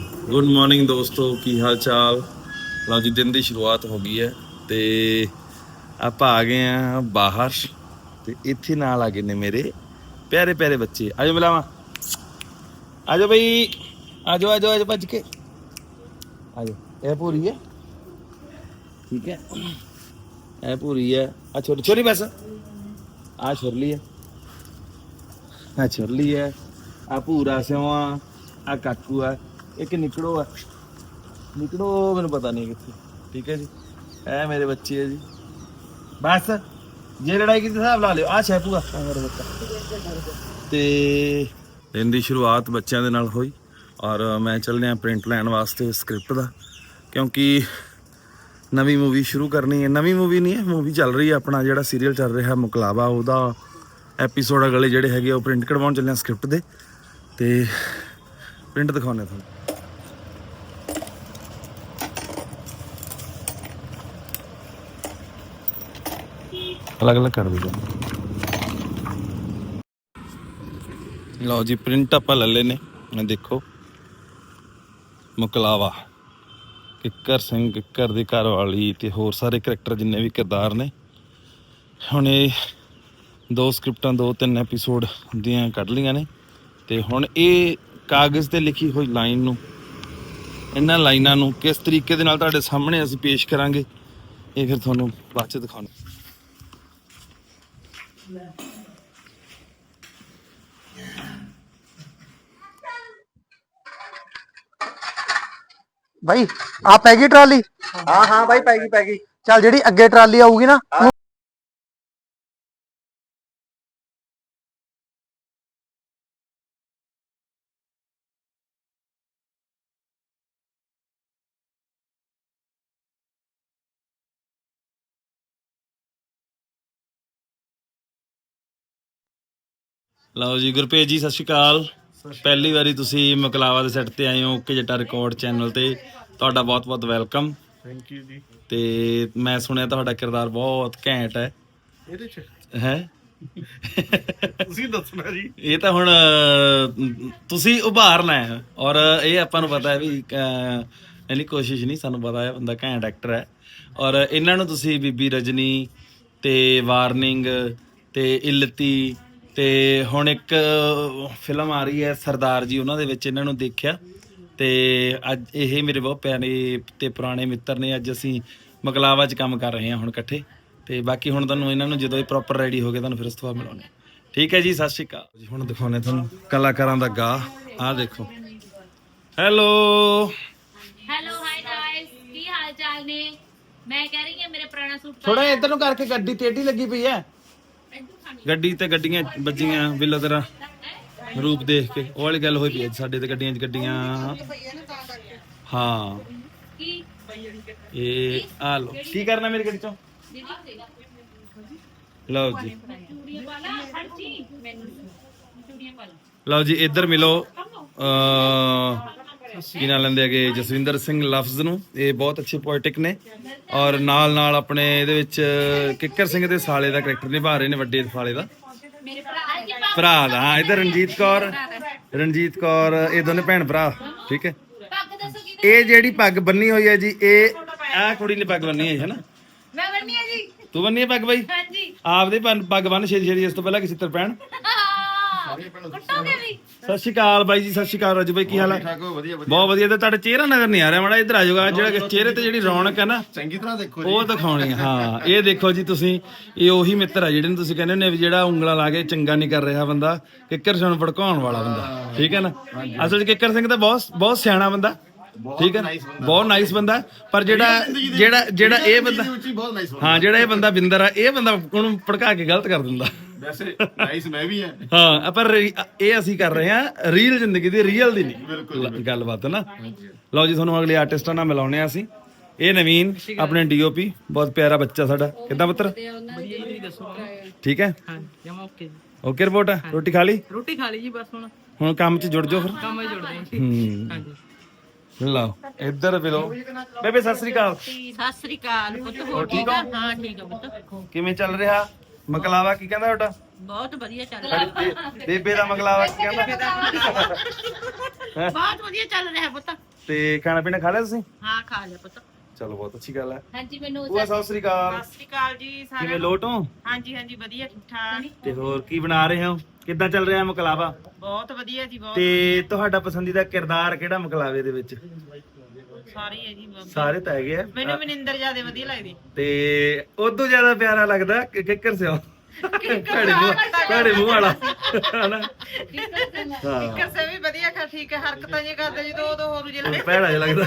Good morning ਦੋਸਤੋ, ਕੀ ਹਾਲ ਚਾਲ ਲਓ ਜੀ, ਦਿਨ ਦੀ ਸ਼ੁਰੂਆਤ ਹੋ ਗਈ ਹੈ ਤੇ ਆਪਾਂ ਆ ਗਏ ਆ ਬਾਹਰ ਤੇ ਇੱਥੇ ਨਾਲ ਆ ਗਏ ਨੇ ਮੇਰੇ ਪਿਆਰੇ ਪਿਆਰੇ ਬੱਚੇ। ਆਜੋ ਮਿਲਾਵਾ ਆਜੋ ਬਈ। ਆਜੋ ਆਜੋ ਆਜੋ, ਭੱਜ ਕੇ। ਆਜੋ। ਇਹ ਪੂਰੀ ਹੈ। ਠੀਕ ਹੈ। ਇਹ ਪੂਰੀ ਹੈ। ਆ ਛੋਟੀ ਛੋਟੀ ਬਸ। ਆ ਛੁਰਲੀ ਹੈ। ਆ ਛੁਰਲੀ ਹੈ। ਆ ਪੂਰਾ ਸਿਵਾ ਆ। ਕਾਕੂ ਆ। ਇੱਕ ਨਿਕੜੋ ਆ। ਨਿਕੜੋ ਮੈਨੂੰ ਪਤਾ ਨਹੀਂ ਕਿੱਥੇ। ਠੀਕ ਹੈ ਜੀ? ਇਹ ਮੇਰੇ ਬੱਚੇ ਹੈ ਜੀ। ਬਸ ਜੇ ਲੜਾਈ ਕੀਤੀ ਹਿਸਾਬ ਲਾ ਲਿਓ। ਆ ਸ਼ੈਪੂ ਆ। ਮੇਰਾ ਬੱਚਾ। ਤੇ ਦਿਨ ਦੀ ਸ਼ੁਰੂਆਤ ਬੱਚਿਆਂ ਦੇ ਨਾਲ ਹੋਈ ਔਰ ਮੈਂ ਚੱਲਿਆ ਪ੍ਰਿੰਟ ਲੈਣ ਵਾਸਤੇ ਸਕ੍ਰਿਪਟ ਦਾ ਕਿਉਂਕਿ ਨਵੀਂ ਮੂਵੀ ਸ਼ੁਰੂ ਕਰਨੀ ਹੈ। ਨਵੀਂ ਮੂਵੀ ਨਹੀਂ ਹੈ ਮੂਵੀ ਚੱਲ ਰਹੀ ਹੈ। ਆਪਣਾ ਜਿਹੜਾ ਸੀਰੀਅਲ ਚੱਲ ਰਿਹਾ ਮੁਕਲਾਵਾ ਉਹਦਾ ਐਪੀਸੋਡ ਅਗਲੇ ਜਿਹੜੇ ਹੈਗੇ ਆ, ਉਹ ਪ੍ਰਿੰਟ ਕਢਵਾਉਣ ਚੱਲਿਆ ਸਕ੍ਰਿਪਟ ਦੇ। ਤੇ ਪ੍ਰਿੰਟ ਦਿਖਾਉਣੇ ਤੁਹਾਨੂੰ। ਅਲੱਗ ਅਲੱਗ ਕਰ ਦਿਓ ਲਓ ਜੀ ਪ੍ਰਿੰਟ ਆਪਾਂ ਲੈ ਲਏ ਨੇ ਦੇਖੋ। ਮੁਕਲਾਵਾ। ਕਿੱਕਰ ਸਿੰਘ ਕਿੱਕਰ ਦੀ ਘਰ ਵਾਲੀ ਤੇ ਹੋਰ ਸਾਰੇ ਕਰੈਕਟਰ ਜਿੰਨੇ ਵੀ ਕਿਰਦਾਰ ਨੇ। ਹੁਣ ਇਹ ਦੋ ਸਕ੍ਰਿਪਟਾਂ ਦੋ ਤਿੰਨ ਐਪੀਸੋਡ ਦੀਆਂ ਕੱਢ ਲਈਆਂ ਨੇ। ਤੇ ਹੁਣ ਇਹ ਕਾਗਜ਼ ਤੇ ਲਿਖੀ ਹੋਈ ਲਾਈਨ ਨੂੰ, ਇਹਨਾਂ ਲਾਈਨਾਂ ਨੂੰ ਕਿਸ ਤਰੀਕੇ ਦੇ ਨਾਲ ਤੁਹਾਡੇ ਸਾਹਮਣੇ ਅਸੀਂ ਪੇਸ਼ ਕਰਾਂਗੇ, ਇਹ ਫਿਰ ਤੁਹਾਨੂੰ ਬਾਅਦ ਚ ਦਿਖਾਉਣਾ। ਬਾਈ ਆ ਪੈ ਗਈ ਟਰਾਲੀ ਹਾਂ ਹਾਂ ਬਾਈ ਪੈ ਗਈ ਪੈ ਗਈ ਚੱਲ ਜਿਹੜੀ ਅੱਗੇ ਟਰਾਲੀ ਆਊਗੀ ਨਾ ਲਓ ਜੀ ਗੁਰਪ੍ਰੀਤ ਜੀ ਸਤਿ ਸ਼੍ਰੀ ਅਕਾਲ। ਪਹਿਲੀ ਵਾਰੀ ਤੁਸੀਂ ਮਕਲਾਵਾ ਦੇ ਸੈੱਟ ਤੇ ਆਏ ਹੋ ਕਿ ਜੱਟਾ ਰਿਕਾਰਡ ਚੈਨਲ ਤੇ। ਤੁਹਾਡਾ ਬਹੁਤ-ਬਹੁਤ ਵੈਲਕਮ ਥੈਂਕ ਯੂ ਜੀ। ਤੇ ਮੈਂ ਸੁਣਿਆ ਤੁਹਾਡਾ ਕਿਰਦਾਰ ਬਹੁਤ ਘੈਂਟ ਹੈ। ਇਹਦੇ ਚ? ਹੈ? ਤੁਸੀਂ ਦੱਸਣਾ ਜੀ। ਇਹ ਤਾਂ ਹੁਣ ਤੁਸੀਂ ਉਭਾਰਨਾ ਹੈ। ਔਰ ਇਹ ਆਪਾਂ ਨੂੰ ਪਤਾ ਹੈ ਵੀ ਇਹਨੀ ਕੋਸ਼ਿਸ਼ ਨਹੀਂ ਸਾਨੂੰ ਪਤਾ ਹੈ ਬੰਦਾ ਘੈਂਟ ਐਕਟਰ ਹੈ। ਔਰ ਇਹਨਾਂ ਨੂੰ ਤੁਸੀਂ ਬੀਬੀ ਰਜਨੀ ਤੇ ਵਾਰਨਿੰਗ ਤੇ ਇਲਤੀ ਤੇ ਹੁਣ ਇੱਕ ਫਿਲਮ ਆ ਰਹੀ ਹੈ ਸਰਦਾਰ ਜੀ ਉਹਨਾਂ ਦੇ ਵਿੱਚ ਇਹਨਾਂ ਨੂੰ ਦੇਖਿਆ। ਤੇ ਅੱਜ ਇਹ ਮੇਰੇ ਬਹੁਤ ਪਿਆਰੇ ਤੇ ਪੁਰਾਣੇ ਮਿੱਤਰ ਨੇ ਅੱਜ ਅਸੀਂ ਮਕਲਾਵਾ 'ਚ ਕੰਮ ਕਰ ਰਹੇ ਹਾਂ ਹੁਣ ਇਕੱਠੇ। ਤੇ ਬਾਕੀ ਹੁਣ ਤੁਹਾਨੂੰ ਇਹਨਾਂ ਨੂੰ ਜਦੋਂ ਇਹ ਪ੍ਰੋਪਰ ਰੈਡੀ ਹੋ ਗਏ ਤੁਹਾਨੂੰ ਫਿਰ ਉਸ ਤੋਂ ਬਾਅਦ ਮਿਲਾਉਣੇ ਠੀਕ ਹੈ ਜੀ ਸਤਿ ਸ਼੍ਰੀ ਅਕਾਲ। ਜੀ ਹੁਣ ਦਿਖਾਉਣੇ ਤੁਹਾਨੂੰ ਕਲਾਕਾਰਾਂ ਦਾ ਗਾ ਆਹ ਦੇਖੋ। ਹੈਲੋ। ਹੈਲੋ ਹਾਈ ਗਾਇਸ ਕੀ ਹਾਲ ਚਾਲ ਨੇ? ਮੈਂ ਕਹਿ ਰਹੀ ਹਾਂ ਮੇਰੇ ਪੁਰਾਣਾ ਸੂਟ ਥੋੜਾ ਇੱਧਰ ਨੂੰ ਕਰਕੇ ਗੱਡੀ ਟੇਢੀ ਲੱਗੀ ਪਈ ਹੈ। ਗੱਡੀ ਤੇ ਗੱਡੀਆਂ ਵੱਜੀਆਂ ਬਿੱਲੋ ਤੇਰਾ ਰੂਪ ਦੇਖ ਕੇ। ਉਹ ਵਾਲੀ ਗੱਲ ਹੋਈ ਪਈ ਹੈ ਸਾਡੇ ਤੇ ਗੱਡੀਆਂ 'ਚ ਗੱਡੀਆਂ। ਹਾਂ। ਕੀ ਇਹ ਆ ਲੋ ਕੀ ਕਰਨਾ ਮੇਰੀ ਗੱਡੀ ਚੋਂ? ਲਓ ਜੀ। ਲਓ ਜੀ, ਇੱਧਰ ਮਿਲੋ ਅ ਕੀ ਨਾਂ ਲੈਂਦੇ ਹੈਗੇ? ਜਸਵਿੰਦਰ ਸਿੰਘ ਲਫ਼ਜ਼ ਨੂੰ। ਇਹ ਬਹੁਤ ਅੱਛੇ ਪੋਇਟਿਕ ਨੇ। ਔਰ ਨਾਲ ਨਾਲ ਆਪਣੇ ਇਹਦੇ ਵਿੱਚ ਕਿੱਕਰ ਸਿੰਘ ਦੇ ਸਾਲੇ ਦਾ ਕਰੈਕਟਰ ਨਿਭਾ ਰਹੇ ਨੇ ਵੱਡੇ ਸਾਲੇ ਦਾ। ਭਰਾ ਦਾ ਹਾਂ ਇੱਧਰ ਰਣਜੀਤ ਕੌਰ। ਰਣਜੀਤ ਕੌਰ ਇਹ ਦੋਨੇ ਭੈਣ ਭਰਾ ਠੀਕ ਹੈ? ਇਹ ਜਿਹੜੀ ਪੱਗ ਬੰਨੀ ਹੋਈ ਹੈ ਜੀ ਇਹ ਆਹ ਕੁੜੀ ਨੇ ਪੱਗ ਬੰਨੀ ਹੈ ਹੈ ਨਾ? ਮੈਂ ਬੰਨੀ ਆ ਜੀ। ਤੂੰ ਬੰਨੀ ਹੈ ਪੱਗ ਬਾਈ? ਹਾਂਜੀ। ਆਪਦੇ ਪੱਗ ਬੰਨ ਛੇਤੀ ਛੇਤੀ ਇਸ ਤੋਂ ਪਹਿਲਾਂ ਕਿਸੇ ਤਰ ਪੈਣ। ਕੁੱਟੋਗੇ ਵੀ? ਸਤਿ ਸ਼੍ਰੀ ਅਕਾਲ ਬਾਈ ਜੀ ਸਤਿ ਸ਼੍ਰੀ ਅਕਾਲ ਰਾਜੂ ਬਾਈ ਕੀ ਹਾਲ ਹੈ ਠਾਕੋ ਵਧੀਆ ਵਧੀਆ। ਬਹੁਤ ਵਧੀਆ ਤੇ ਤੁਹਾਡਾ ਚਿਹਰਾ ਨਜ਼ਰ ਨਹੀਂ ਆ ਰਿਹਾ ਮਾੜਾ ਇੱਧਰ ਆ ਜਾਊਗਾ। ਜਿਹੜਾ ਕਿ ਚਿਹਰੇ ਤੇ ਜਿਹੜੀ ਰੌਣਕ ਹੈ ਨਾ ਚੰਗੀ ਤਰ੍ਹਾਂ ਦੇਖੋ ਉਹ ਦਿਖਾਉਣੀ ਹੈ। ਹਾਂ ਇਹ ਦੇਖੋ ਜੀ ਤੁਸੀਂ ਇਹ ਉਹੀ ਮਿੱਤਰ ਆ ਜਿਹੜੇ ਨੂੰ ਤੁਸੀਂ ਕਹਿੰਦੇ ਹੁੰਦੇ ਵੀ ਜਿਹੜਾ ਉਂਗਲਾਂ ਲਾ ਕੇ ਚੰਗਾ ਨਹੀਂ ਕਰ ਰਿਹਾ ਬੰਦਾ ਕਿੱਕਰ ਸਿੰਘ ਨੂੰ ਭੜਕਾਉਣ ਵਾਲਾ ਬੰਦਾ ਠੀਕ ਹੈ ਨਾ? ਅਸਲ 'ਚ ਕਿੱਕਰ ਸਿੰਘ ਤਾਂ ਬਹੁਤ ਬਹੁਤ ਸਿਆਣਾ ਬੰਦਾ ਠੀਕ ਹੈ ਨਾ? ਬਹੁਤ ਨਾਈਸ ਬੰਦਾ ਪਰ ਜਿਹੜਾ ਜਿਹੜਾ ਜਿਹੜਾ ਇਹ ਬੰਦਾ ਉੱਚੀ ਬਹੁਤ ਨਾਈਸ ਹਾਂ ਜਿਹੜਾ ਇਹ ਬੰਦਾ ਬਿੰਦਰ ਆ ਇਹ ਬੰਦਾ ਉਹਨੂੰ ਭੜਕਾ ਕੇ ਗਲਤ ਕਰ ਦਿੰਦਾ। ਵੈਸੇ ਨਾਈਸ ਮੈਂ ਵੀ ਹਾਂ। ਹਾਂ ਪਰ ਰੀ- ਇਹ ਅਸੀਂ ਕਰ ਰਹੇ ਹਾਂ ਰੀਅਲ ਜ਼ਿੰਦਗੀ ਦੀ ਰੀਅਲ ਦੀ ਨਹੀਂ। ਲ- ਗੱਲਬਾਤ ਨਾ? ਲਓ ਜੀ ਤੁਹਾਨੂੰ ਅਗਲੇ ਆਰਟਿਸਟਾਂ ਨਾਲ ਮਿਲਾਉਣੇ ਆ ਅਸੀਂ। ਇਹ ਨਵੀਨ ਆਪਣੇ ਡੀਓਪੀ ਬਹੁਤ ਪਿਆਰਾ ਬੱਚਾ ਸਾਡਾ। ਕਿੱਦਾਂ ਪੁੱਤਰ? ਠੀਕ ਹੈ? ਹਾਂ ਜਮਾ ਓਕੇ ਜੀ। ਓਕੇ ਰਿਪੋਰਟ ਰੋਟੀ ਖਾ ਲਈ? ਰੋਟੀ ਖਾ ਲਈ ਜੀ ਬਸ ਹੁਣ। ਹੁਣ ਕੰਮ 'ਚ ਜੁੜ ਜਾਓ ਫਿਰ। ਕੰਮ ਹੀ ਜੁੜਦੇ ਹਾਂ ਜੀ। ਹੂੰ। ਹਾਂਜੀ। ਲਓ ਇੱਧਰ ਮਿਲੋ ਬੇਬੇ ਸਤਿ ਸ੍ਰੀ ਅਕਾਲ। ਸਤਿ ਸ੍ਰੀ ਅਕਾਲ ਪੁੱਤ ਹੋ ਠੀਕ ਆ? ਹਾਂ ਠੀਕ ਆ ਪੁੱਤ। ਕਿਵੇਂ ਚੱਲ ਰਿਹਾ? ਮਕਲਾਵਾ ਕੀ ਕਹਿੰਦਾ ਤੁਹਾਡਾ? ਬਹੁਤ ਵਧੀਆ ਚੱਲ ਬੇ- ਬੇਬੇ ਦਾ ਮਕਲਾਵਾ ਕੀ ਕਹਿੰਦਾ? ਬਹੁਤ ਵਧੀਆ ਚੱਲ ਰਿਹਾ ਪੁੱਤ। ਤੇ ਖਾਣਾ ਪੀਣਾ ਖਾ ਲਿਆ ਤੁਸੀਂ? ਹਾਂ ਖਾ ਲਿਆ ਪੁੱਤ। ਚਲੋ ਬਹੁਤ ਅੱਛੀ ਗੱਲ ਹੈ। ਹਾਂਜੀ ਮੈਨੂੰ ਭੂਆ ਸਤਿ ਸ੍ਰੀ ਅਕਾਲ। ਸਤਿ ਸ਼੍ਰੀ ਅਕਾਲ ਜੀ ਕਿਵੇਂ ਸਾਰਿਆਂ ਨੂੰ। ਲੋਟ ਹੋ? ਹਾਂਜੀ ਹਾਂਜੀ ਵਧੀਆ ਠੀਕ ਠਾਕ। ਤੇ ਹੋਰ ਕੀ ਬਣਾ ਰਹੇ ਹੋ? ਕਿੱਦਾਂ ਚੱਲ ਰਿਹਾ ਮਕਲਾਵਾ? ਬਹੁਤ ਵਧੀਆ ਜੀ ਬਹੁਤ ਤੇ ਤੁਹਾਡਾ ਪਸੰਦੀਦਾ ਕਿਰਦਾਰ ਕਿਹੜਾ ਮਕਲਾਵੇ ਦੇ ਵਿੱਚ? ਸਾਰੀ ਹੈ ਜੀ ਬਹੁਤ। ਸਾਰੇ ਤਾਂ ਹੈਗੇ ਆ। ਮੈਨੂੰ ਮਨਿੰਦਰ ਜ਼ਿਆਦਾ ਵਧੀਆ ਲੱਗਦੀ। ਤੇ ਉਦੋਂ ਜ਼ਿਆਦਾ ਪਿਆਰਾ ਲੱਗਦਾ ਕਿ ਕਿੱਕਰ ਸਿਓ। ਘੜੇ ਮੂੰਹ ਘੜੇ ਮੂੰਹ ਵਾਲਾ। ਹਨਾ? ਹਾਂ। ਕਿਸੇ ਵੀ ਵਧੀਆ ਖਾ ਠੀਕ ਹੈ ਹਰਕਤਾਂ ਜੇ ਕਰਦੇ ਜਦੋਂ ਉਦੋਂ ਹੋਰ ਜਿਹੜੇ ਭੈੜਾ ਜਿਹਾ ਲੱਗਦਾ।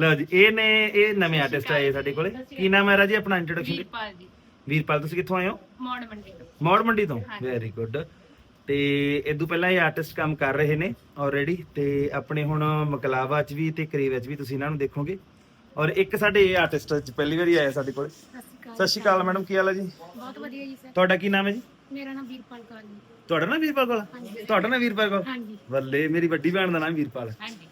ਲਓ ਜੀ ਇਹ ਨੇ ਇਹ ਨਵੇਂ ਆਰਟਿਸਟ ਆਏ ਸਾਡੇ ਕੋਲੇ। ਕੀ ਨਾਮ ਹੈ ਰਾਜੀ? ਆਪਣਾ ਇੰਟਰੋਡਕਸ਼ਨ ਵੀਰਪਾਲ ਜੀ। ਵੀਰਪਾਲ ਤੁਸੀਂ ਕਿੱਥੋਂ ਆਏ ਹੋ? ਮੋੜ ਮੰਡੀ ਤੋਂ। ਮੌੜ ਮੰਡੀ ਤੋਂ। ਵੈਰੀ ਗੁੱਡ ਤੇ ਇਦੋਂ ਪਹਿਲਾਂ ਇਹ ਆਰਟਿਸਟ ਕੰਮ ਕਰ ਰਹੇ ਨੇ ਆਲਰੇਡੀ ਤੇ ਆਪਣੇ ਹੁਣ ਮਕਲਾਵਾ ਚ ਵੀ ਤੇ ਕਰੀਬ ਚ ਵੀ ਤੁਸੀਂ ਇਹਨਾਂ ਨੂੰ ਦੇਖੋਗੇ। ਔਰ ਇੱਕ ਸਾਡੇ ਇਹ ਆਰਟਿਸਟ ਪਹਿਲੀ ਵਾਰੀ ਆਇਆ ਸਾਡੇ ਕੋਲੇ। ਸਤਿ ਸ਼੍ਰੀ ਅਕਾਲ ਮੈਡਮ ਕੀ ਹਾਲ ਹੈ ਜੀ? ਬਹੁਤ ਵਧੀਆ ਜੀ ਸਰ। ਤੁਹਾਡਾ ਕੀ ਨਾਮ ਹੈ ਜੀ? ਮੇਰਾ ਨਾਮ ਵੀਰਪਾਲ ਕੌਰ ਜੀ। ਤੁਹਾਡਾ ਨਾਮ ਵੀਰਪਾਲ ਕੋਲ ਤੁਹਾਡਾ ਨਾਮ ਵੀਰਪਾਲ ਕੋਲ ਹਾਂਜੀ। ਬੱਲੇ ਮੇਰੀ ਵੱਡੀ ਭੈਣ ਦਾ ਨਾਮ ਵੀਰਪਾਲ। ਹੈ। ਹਾਂਜੀ।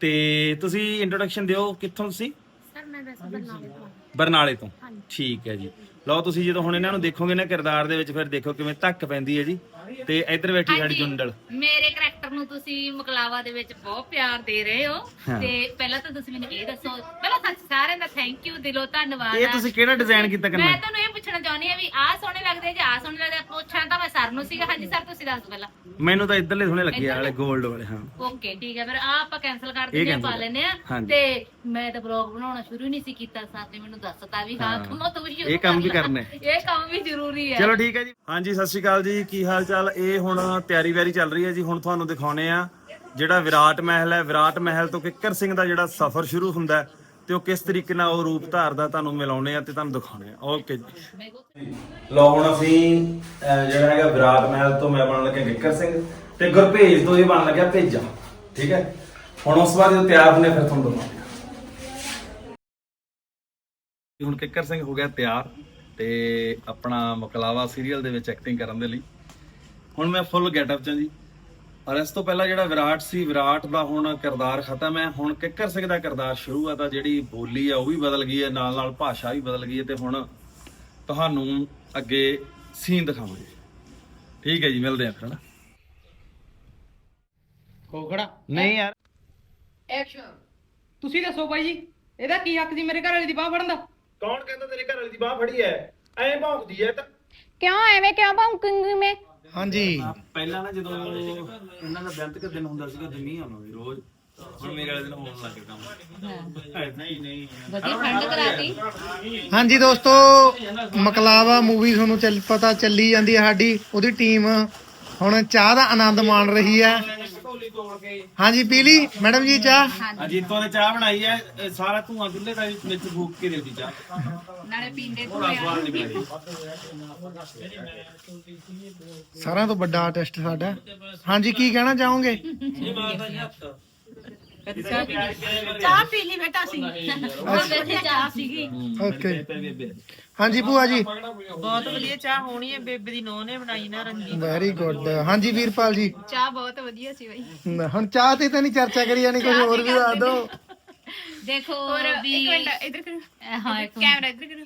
ਤੇ ਤੁਸੀਂ ਇੰਟਰੋਡਕਸ਼ਨ ਦਿਓ ਕਿੱਥੋਂ ਤੁਸੀਂ? ਸਰ ਮੈਂ ਵੈਸੇ ਬਰਨਾਲੇ ਤੋਂ। ਬਰਨਾਲੇ ਤੋਂ। ਠੀਕ ਹੈ ਜੀ। ਲਓ ਤੁਸੀਂ ਜਦੋਂ ਹੁਣ ਇਹਨਾਂ ਨੂੰ ਦੇਖੋਗੇ ਨਾ ਕਿਰਦਾਰ ਦੇ ਵਿੱਚ ਫਿਰ ਦੇਖੋ ਕਿਵੇਂ ਧੱਕ ਪੈਂਦੀ ਹੈ ਜੀ। ਤੇ ਇੱਧਰ ਬੈਠੀ ਸਾਡੀ ਜੁੰਡਲ ਮੇਰੇ ਕਰੈਕਟਰ ਨੂੰ ਤੁਸੀਂ ਮਕਲਾਵਾ ਦੇ ਵਿੱਚ ਬਹੁਤ ਪਿਆਰ ਦੇ ਰਹੇ ਹੋ ਹਾਂ। ਤੇ ਪਹਿਲਾਂ ਤਾਂ ਤੁਸੀਂ ਮੈਨੂੰ ਇਹ ਦੱਸੋ ਪਹਿਲਾਂ ਤਾਂ ਸਾਰਿਆਂ ਦਾ ਥੈਂਕ ਯੂ ਦਿਲੋਂ ਧੰਨਵਾਦ ਇਹ ਆ। ਤੁਸੀਂ ਕਿਹੜਾ ਡਿਜ਼ਾਈਨ ਕੀਤਾ ਕਰਨਾ ਮੈਂ ਤੁਹਾਨੂੰ ਇਹ ਪੁੱਛਣਾ ਚਾਹੁੰਦੀ ਆ ਵੀ ਆਹ ਸੋਹਣੇ ਲੱਗਦੇ ਜਾਂ ਆਹ ਸੋਹਣੇ ਲੱਗਦੇ ਆ? ਪੁੱਛਣਾ ਤਾਂ ਮੈਂ ਸਰ ਨੂੰ ਸੀਗਾ ਹਾਂਜੀ ਸਰ ਤੁਸੀਂ ਦੱਸ ਦਿਓ ਪਹਿਲਾਂ ਮੈਨੂੰ ਤਾਂ ਇੱਧਰਲੇ ਸੋਹਣੇ ਲੱਗੇ ਆ ਵਾਲੇ 골ਡ ਵਾਲੇ ਹਾਂ ਓਕੇ ਠੀਕ ਹੈ ਫਿਰ ਆ ਆਪਾਂ ਕੈਨਸਲ ਕਰ ਦਿੰਦੇ ਆ cancel ਪਾ ਲੈਨੇ ਆ ਹਾਂਜੀ। ਤੇ ਮੈਂ ਤਾਂ ਬਲੌਗ ਬਣਾਉਣਾ ਸ਼ੁਰੂ ਹੀ ਨਹੀਂ ਸੀ ਕੀਤਾ ਸਾਥ ਨੇ ਮੈਨੂੰ ਦੱਸਤਾ ਵੀ ਹਾਂ ਹਾਂ। ਕਮੋ ਤੂੰ ਸ਼ੁਰੂ ਇਹ ਕੰਮ ਵੀ ਕਰ ਲੈ। ਕਰਨਾ ਹੈ। ਇਹ ਕੰਮ ਵੀ ਜ਼ਰੂਰੀ ਹੈ ਚਲੋ ਠੀਕ ਹੈ ਜੀ ਹਾਂਜੀ ਸਤਿ ਸ਼੍ਰੀ ਅਕਾਲ ਜੀ ਕੀ ਹਾਲ ਚਾਲ ਇਹ ਹੁਣ ਤਿਆਰੀ ਵੈਰੀ ਚੱਲ ਰਹੀ ਹੈ ਜੀ ਹੁਣ ਤੁਹਾਨੂੰ ਦਿਖਾਉਣੇ ਆ ਜਿਹੜਾ ਵਿਰਾਟ ਮਹਿਲ ਹੈ। ਵਿਰਾਟ ਮਹਿਲ ਤੋਂ ਕਿੱਕਰ ਸਿੰਘ ਦਾ ਜਿਹੜਾ ਸਫ਼ਰ ਸ਼ੁਰੂ ਹੁੰਦਾ ਤੇ ਉਹ ਕਿਸ ਤਰੀਕੇ ਨਾਲ ਉਹ ਰੂਪ ਧਾਰਦਾ ਤੁਹਾਨੂੰ ਮਿਲਾਉਣੇ ਆ ਤੇ ਤੁਹਾਨੂੰ ਦਿਖਾਉਣੇ ਆ। ਓਕੇ ਜੀ। ਲੋ ਹੁਣ ਅਸੀਂ ਜਿਹੜਾ ਹੈਗਾ ਵਿਰਾਟ ਮਹਿਲ ਤੋਂ ਮੈਂ ਬਣਨ ਲੱਗਿਆ ਕਿੱਕਰ ਸਿੰਘ ਤੇ ਗੁਰਭੇਜ ਤੋਂ ਇਹ ਬਣਨ ਲੱਗਿਆ ਭੇਜਾ ਠੀਕ ਹੈ? ਹੁਣ ਉਸ ਬਾਅਦ ਜਦੋਂ ਤਿਆਰ ਆ, ਫਿਰ ਤੁਹਾਨੂੰ ਦਿਖਾਉਂਦੇ ਹੁਣ ਕਿੱਕਰ ਸਿੰਘ ਹੋ ਗਿਆ ਤਿਆਰ ਤੇ ਆਪਣਾ ਮਕਲਾਵਾ ਸੀਰੀਅਲ ਦੇ ਵਿੱਚ ਐਕਟਿੰਗ ਕਰਨ ਦੇ ਲਈ। ਹੁਣ ਮੈਂ ਫੁੱਲ ਗੈਟਅਪ ਚ ਜੀ। ਔਰ ਇਸ ਤੋਂ ਪਹਿਲਾਂ ਜਿਹੜਾ ਵਿਰਾਟ ਸੀ ਵਿਰਾਟ ਦਾ ਹੁਣ ਕਿਰਦਾਰ ਖਤਮ ਹੈ। ਹੁਣ ਕਿੱਕਰ ਸਿੰਘ ਦਾ ਕਿਰਦਾਰ ਸ਼ੁਰੂ ਆ ਤਾਂ ਜਿਹੜੀ ਬੋਲੀ ਆ ਉਹ ਵੀ ਬਦਲ ਗਈ ਹੈ ਨਾਲ ਨਾਲ ਭਾਸ਼ਾ ਵੀ ਬਦਲ ਗਈ ਹੈ ਤੇ ਹੁਣ ਤੁਹਾਨੂੰ ਅੱਗੇ ਸੀਨ ਦਿਖਾਵਾਂਗੇ। ਠੀਕ ਹੈ ਜੀ ਮਿਲਦੇ ਆਂ ਫਿਰ ਹਨਾ? ਖੋਖੜਾ। ਨਹੀਂ ਯਾਰ। ਤੁਸੀਂ ਦੱਸੋ ਬਾਈ ਜੀ ਇਹਦਾ ਕੀ ਹੱਕ ਜੀ ਮੇਰੇ ਘਰ ਵਾਲੀ ਦੀ ਬਾਹ ਫੜਨ ਦਾ? ਕੌਣ ਕਹਿੰਦਾ ਤੇਰੇ ਘਰ ਵਾਲੀ ਦੀ ਬਾਹ ਫੜੀ ਐ ਐਂ ਭੌਂਕਦੀ ਐ ਤਾਂ। ਕਿਉਂ? ਐਵੇਂ ਕਿਉਂ ਭੌਂਕੂੰਗੀ? ਹਾਂਜੀ। ਪਹਿਲਾਂ ਨਾ ਜਦੋਂ ਇਹਨਾਂ ਦਾ ਬੈਂਤ ਕੇ ਦਿਨ ਹੁੰਦਾ ਸੀਗਾ ਜਮੀ ਆਉਣਾ ਵੀ ਰੋਜ਼। ਹੁਣ ਮੇਰੇ ਵਾਲੇ ਦਿਨ ਹੋਣ ਲੱਗ ਗਿਆ ਕੰਮ। ਨਹੀਂ ਨਹੀਂ। ਵਧੀਆ ਠੰਡ ਕਰਾਤੀ? ਹਾਂਜੀ ਦੋਸਤੋ ਮਕਲਾਵਾ ਮੂਵੀ ਤੁਹਾਨੂੰ ਚੱਲ ਪਤਾ ਚੱਲੀ ਜਾਂਦੀ ਹੈ ਸਾਡੀ। ਉਹਦੀ ਟੀਮ ਹੁਣ ਚਾਹ ਦਾ ਆਨੰਦ ਮਾਣ ਰਹੀ ਹੈ। ਹਾਂਜੀ ਪੀ ਲਈ? ਮੈਡਮ ਜੀ ਚਾਹ? ਅਜੀਤੋਂ ਨੇ ਚਾਹ ਬਣਾਈ ਐ ਇਹ ਸਾਰਾ ਧੂਆਂ ਚੁੱਲ੍ਹੇ ਦਾ ਵਿੱਚ ਫੂਕ ਕੇ ਦੇਦੀ ਚਾਹ। ਨਾਲੇ ਪੀਂਦੇ ਥੋੜਾ ਸਵਾਦ ਨਹੀਂ ਬਣਾਈ। ਸਾਰਿਆਂ ਤੋਂ ਵੱਡਾ ਆਰਟਿਸਟ ਸਾਡਾ। ਹਾਂਜੀ ਕੀ ਕਹਿਣਾ ਚਾਹੋਗੇ? ਚਾਹ ਪੀ ਲਈ ਬੇਟਾ ਸੀ ਉਹ ਬੈਠੇ ਚਾਹ ਸੀਗੀ। ਓਕੇ। ਹਾਂਜੀ ਭੂਆ ਜੀ। ਬਹੁਤ ਵਧੀਆ ਚਾਹ ਹੋਣੀ ਹੈ ਬੇਬੇ ਦੀ ਨੋਹ ਨੇ ਬਣਾਈ ਨਾ ਰੰਗੀ। ਵੈਰੀ ਗੁੱਡ ਹਾਂਜੀ ਵੀਰਪਾਲ ਜੀ। ਚਾਹ ਬਹੁਤ ਵਧੀਆ ਸੀ ਬਾਈ। ਹੁਣ ਚਾਹ ਤੇ ਤਾਂ ਨਹੀਂ ਚਰਚਾ ਕਰੀ ਜਾਣੀ ਕੁਝ ਹੋਰ ਵੀ ਦੱਸ ਦਿਓ। ਦੇਖੋ ਹੋਰ ਵੀ ਇੱਕ ਮਿੰਟ ਇੱਧਰ ਕਰੋ। ਹਾਂ ਇੱਕ ਮਿੰਟ। ਕੈਮਰਾ ਇੱਧਰ ਕਰੋ।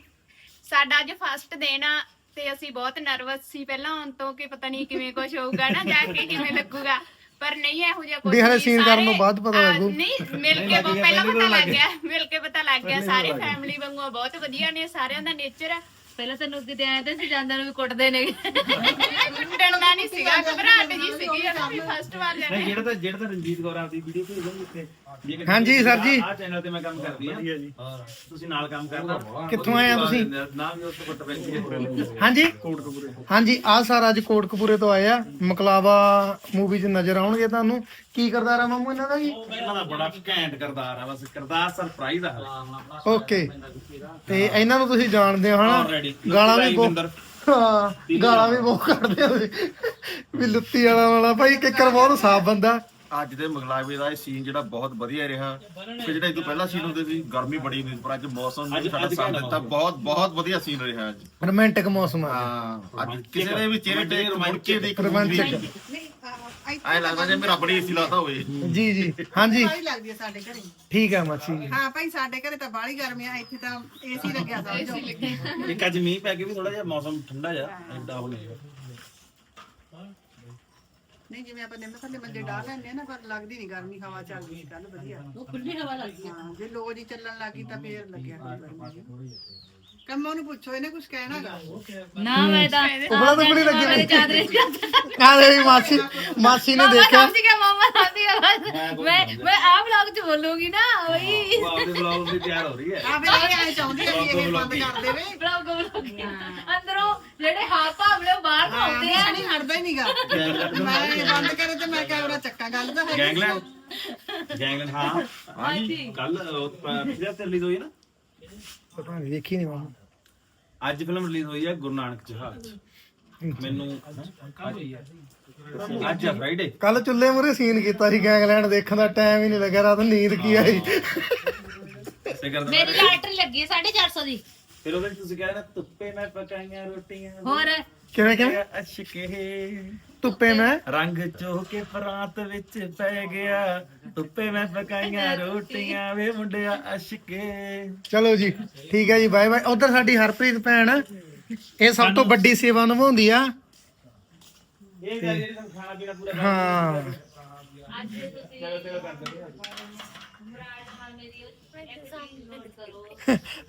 ਸਾਡਾ ਅੱਜ ਫਸਟ ਦਿਨ ਆ ਤੇ ਅਸੀਂ ਬਹੁਤ ਨਰਵਸ ਸੀ ਪਹਿਲਾਂ ਆਉਣ ਤੋਂ ਕਿ ਪਤਾ ਨਹੀਂ ਕਿਵੇਂ ਕੁਝ ਹੋਊਗਾ ਨਾ ਜਾ ਕੇ ਕਿਵੇਂ ਲੱਗੂਗਾ। ਪਰ ਨਹੀਂ ਇਹੋ ਜਿਹਾ ਵੀ ਹਲੇ ਨਹੀਂ, scene ਕਰਨ ਤੋਂ ਬਾਅਦ ਪਤਾ ਲੱਗੂ। ਨਹੀਂ ਮਿਲ ਕੇ ਬਹੁਤ ਪਹਿਲਾਂ ਪਤਾ ਲੱਗ ਗਿਆ ਮਿਲ ਕੇ ਪਤਾ ਲੱਗ ਗਿਆ ਸਾਰੇ ਫੈਮਿਲੀ ਵਾਂਗੂ ਬਹੁਤ ਵਧੀਆ ਨੇ ਸਾਰਿਆਂ ਦਾ ਨੇਚਰ ਆ। ਪਹਿਲਾਂ ਤੈਨੂੰ ਕਿਤੇ ਆਏ ਤੇ ਸੀ ਜਾਂਦੇ ਨੂੰ ਵੀ ਕੁੱਟਦੇ ਨੇ। ਡਰਨਾ ਨਹੀਂ ਸੀਗਾ ਘਬਰਾਹਟ ਜੀ ਸੀਗੀ ਜਦੋਂ ਵੀ ਫਸਟ ਵਾਰ ਨਹੀਂ ਜਾਣਾ ਜਿਹੜਾ ਤਾਂ ਜਿਹੜਾ ਤਾਂ ਰਣਜੀਤ ਗੌਰ ਆਪਦੀ ਵੀਡੀਓ ਭੇਜੋ ਉੱਥੇ ਹਾਂਜੀ ਸਰ ਜੀ। ਆਹ ਚੈਨਲ ਤੇ ਮੈਂ ਕੰਮ ਕਰਦੀ ਆ ਜੀ। ਤੁਸੀਂ ਨਾਲ ਕੰਮ ਕਰਨਾ। ਕਿੱਥੋਂ ਆਏ ਆ ਤੁਸੀਂ? ਨਾਮ ਵੀ ਉਸ ਤੋਂ ਪੱਟ ਪੈਂਦੀ ਹੈ। ਹਾਂਜੀ। ਹਾਂਜੀ ਆ ਸਰ ਅੱਜ ਕੋਟਕਪੂਰੇ ਤੋਂ ਆਏ ਆ। ਮਕਲਾਵਾ ਮੂਵੀ 'ਚ ਨਜ਼ਰ ਆਉਣਗੇ ਤੁਹਾਨੂੰ। ਕੀ ਕਰਦਾਰ ਆ ਮਾਮੂ ਇਹਨਾਂ ਦਾ ਜੀ? ਇਹਨਾਂ ਦਾ ਬੜਾ ਘੈਂਟ ਕਰਦਾਰ ਆ ਬਸ ਕਰਦਾਰ ਸਰਪ੍ਰਾਈਜ਼ ਆ। ਓਕੇ। ਤੇ ਇਹਨਾਂ ਨੂੰ ਤੁਸੀਂ ਜਾਣਦੇ ਹੋ ਹਨਾ? ਗਾਲਾਂ ਵੀ ਬਹੁਤ ਹਾਂ ਗਾਲਾਂ ਵੀ ਬਹੁਤ ਕੱਢਦੇ ਆ ਤੁਸੀਂ। ਵੀ ਲੁੱਤੀ ਵਾਲਾ ਵਾਲਾ। ਭਾਈ ਕਿੱਕਰ ਬਹੁਤ ਸਾਫ਼ ਬੰਦਾ। ਅੱਜ ਦੇ ਮਗਲਾਵੇ ਦਾ ਇਹ ਸੀਨ ਜਿਹੜਾ ਬਹੁਤ ਵਧੀਆ ਰਿਹਾ। ਕਿ ਜਿਹੜਾ ਇਹ ਤੋਂ ਪਹਿਲਾ ਸੀਨ ਹੁੰਦੇ ਸੀ ਗਰਮੀ ਬੜੀ ਹੁੰਦੀ ਸੀ ਪਰ ਅੱਜ ਮੌਸਮ ਨੇ ਸਾਡਾ ਸਾਥ ਦਿੱਤਾ। ਬਹੁਤ ਬਹੁਤ ਵਧੀਆ ਸੀਨ ਰਿਹਾ ਅੱਜ। ਰੋਮਾਂਟਿਕ ਮੌਸਮ ਆ ਹਾਂ ਅੱਜ ਕਿਸੇ ਦੇ ਵੀ ਚਿਹਰੇ ਤੇ ਮੁੜ ਕੇ ਦੇਖ ਰੋਮਾਂਚਕ ਐ ਲੱਗਦਾ ਜੇ ਮੇਰਾ ਬੜੀ ਏਸੀ ਲਾਤਾ ਹੋਵੇ। ਜੀ ਜੀ। ਹਾਂਜੀ। ਬਾਹਲੀ ਲੱਗਦੀ ਹੈ ਸਾਡੇ ਘਰੇ। ਠੀਕ ਆ ਮਾਸੀ ਜੀ। ਹਾਂ ਭਾਈ ਸਾਡੇ ਘਰੇ ਤਾਂ ਬਾਹਲੀ ਗਰਮੀ ਆ ਇੱਥੇ ਤਾਂ ਏਸੀ ਲੱਗਿਆ ਸਮਝੋ। ਇੱਕ ਅੱਜ ਮੀਂਹ ਪੈ ਕੇ ਵੀ ਥੋੜਾ ਜਿਹਾ ਮੌਸਮ ਠੰਡਾ ਜਿਹਾ ਐਡਾ ਹੋ ਨਹੀਂ ਨਹੀਂ ਜਿਵੇਂ ਆਪਾਂ ਨਿੰਮ ਥੱਲੇ ਮੰਜੇ ਡਾਹ ਲੈਂਦੇ ਆ ਨਾ ਪਰ ਲੱਗਦੀ ਨਹੀਂ ਗਰਮੀ ਹਵਾ ਚੱਲਦੀ ਕੱਲ ਵਧੀਆ। ਉਹ ਖੁੱਲੀ ਹਵਾ ਲੱਗਦੀ ਹਾਂ ਜੇ ਲੋ ਜੀ ਚੱਲਣ ਲੱਗੀ ਤਾਂ ਫੇਰ ਲੱਗਿਆ ਕੰਮੋਂ ਨੂੰ ਪੁੱਛੋ ਇਹਨੇ ਕੁਝ ਕਹਿਣਾਗਾ ਨਾ ਮੈਂ ਤਾਂ ਉਬਲਾ ਤਾਂ ਬੜੀ ਲੱਗੀ ਮੇਰੇ ਚਾਦਰੇ ਆ ਮਾਸੀ ਮਾਸੀ ਨੇ ਦੇਖਿਆ। ਸਮਝ ਗਿਆ ਮਾਮਾ ਸਾਡੀ ਆਵਾਜ਼ ਮੈਂ ਮੈਂ ਆ ਵਲੌਗ ਚ ਬੋਲੂਗੀ ਨਾ ਉਹੀ ਉਹ ਆਪਦੇ ਬਲੌਗ ਦੀ ਤਿਆਰ ਹੋ ਰਹੀ ਹੈ। ਆ ਫਿਰ ਇਹ ਐ ਚਾਹੁੰਦੀ ਆ ਵੀ ਇਹ ਬੰਦ ਕਰ ਦੇਵੇ। ਵਲੌਗ ਵਲੌਗ ਅੰਦਰੋਂ ਜਿਹੜੇ ਹਾਵ ਭਾਵ ਨੇ ਉਹ ਬਾਹਰ ਨੂੰ ਆਉਂਦੇ ਆ। ਨਹੀਂ ਹਟਦਾ ਹੀ ਨਹੀਂਗਾ ਮੈਂ ਬੰਦ ਕਰੇ ਤੇ ਮੈਂ ਕੈਮਰਾ ਚੱਕਾਂ ਗੱਲ ਤਾਂ ਹੈ ਗੈਂਗਲੈਂਡ। ਗੈਂਗਲੈਂਡ ਹਾਂ। ਹਾਂਜੀ ਕੱਲ ਪਿਛਲੇ ਹਫ਼ਤੇ ਰਿਲੀਜ਼ ਹੋਈ ਨਾ? ਪਤਾ ਨਹੀਂ ਵੇਖੀ ਨਹੀਂ ਮਾਮਾ। ਅੱਜ ਫਿਲਮ ਰਿਲੀਜ਼ ਹੋਈ ਹੈ ਗੁਰੂ ਨਾਨਕ ਜਹਾਜ਼ ਮੈਨੂੰ ਅੱਜ ਆ ਫਰਾਈਡੇ ਕੱਲ ਚੁੱਲ੍ਹੇ ਮੂਰੇ ਸੀਨ ਕੀਤਾ ਸੀ ਗੈਂਗਲੈਂਡ ਦੇਖਣ ਦਾ ਟਾਈਮ ਹੀ ਨਹੀਂ ਲੱਗਿਆ ਰਾਤ ਨੂੰ ਨੀਂਦ ਕੀ ਆਈ। ਮੇਰੀ ਲਾਟਰੀ ਲੱਗੀ ਹੈ 450 ਦੀ। ਫਿਰ ਉਹਦੇ ਤੁਸੀਂ ਕਹਿ ਰਹੇ ਨਾ ਧੁੱਪੇ ਮੈਂ ਪਕਾਈਆਂ ਰੋਟੀਆਂ। ਹੋਰ? ਕਿਵੇਂ ਕਿਵੇਂ? ਅਸ਼ਕੇ। ਧੁੱਪੇ ਮੈਂ ਰੰਗ ਚੋ ਕੇ ਪਰਾਤ ਵਿੱਚ ਪੈ ਗਿਆ। ਧੁੱਪੇ ਮੈਂ ਪਕਾਈਆਂ ਰੋਟੀਆਂ ਵੇ ਮੁੰਡਿਆ ਅਸ਼ਕੇ। ਚਲੋ ਜੀ ਠੀਕ ਹੈ ਜੀ ਬਾਏ ਬਾਏ। ਉਧਰ ਸਾਡੀ ਹਰਪ੍ਰੀਤ ਭੈਣ ਇਹ ਸਭ ਤੋਂ ਵੱਡੀ ਸੇਵਾ ਨਿਭਾਉਂਦੀ ਆ। ਇਹ ਗੱਲ ਇਹ ਖਾਣਾ ਪੀਣਾ ਪੂਰਾ ਹਾਂ। ਅੱਜ ਤੁਸੀਂ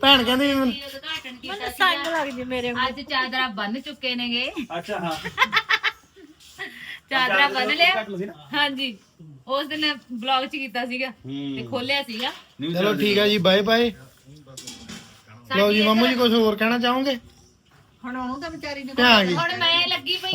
ਭੈਣ ਕਹਿੰਦੀ ਮੈਨੂੰ- ਕੀਤਾ ਸੰਗ। ਲੱਗਦੀ ਮੇਰੇ ਅੱਜ ਚਾਦਰਾ ਬੰਨ ਚੁੱਕੇ ਨੇਗੇ। ਅੱਛਾ ਹਾਂ। ਚਾਦਰਾ ਬੰਨ ਲਿਆ। ਹਾਂਜੀ। ਉਸ ਦਿਨ ਬਲੌਗ ਚ ਕੀਤਾ ਸੀਗਾ ਤੇ ਖੋਲਿਆ ਸੀਗਾ। ਚਲੋ ਠੀਕ ਹੈ ਜੀ ਬਾਏ ਬਾਏ ਲਓ ਜੀ ਮੰਮੂ ਜੀ ਕੁਝ ਹੋਰ ਕਹਿਣਾ ਚਾਹੋਗੇ? ਹੁਣ ਉਹਨੂੰ ਤਾਂ ਵਿਚਾਰੀ ਨੂੰ ਹੁਣ ਮੈਂ ਲੱਗੀ ਪਈ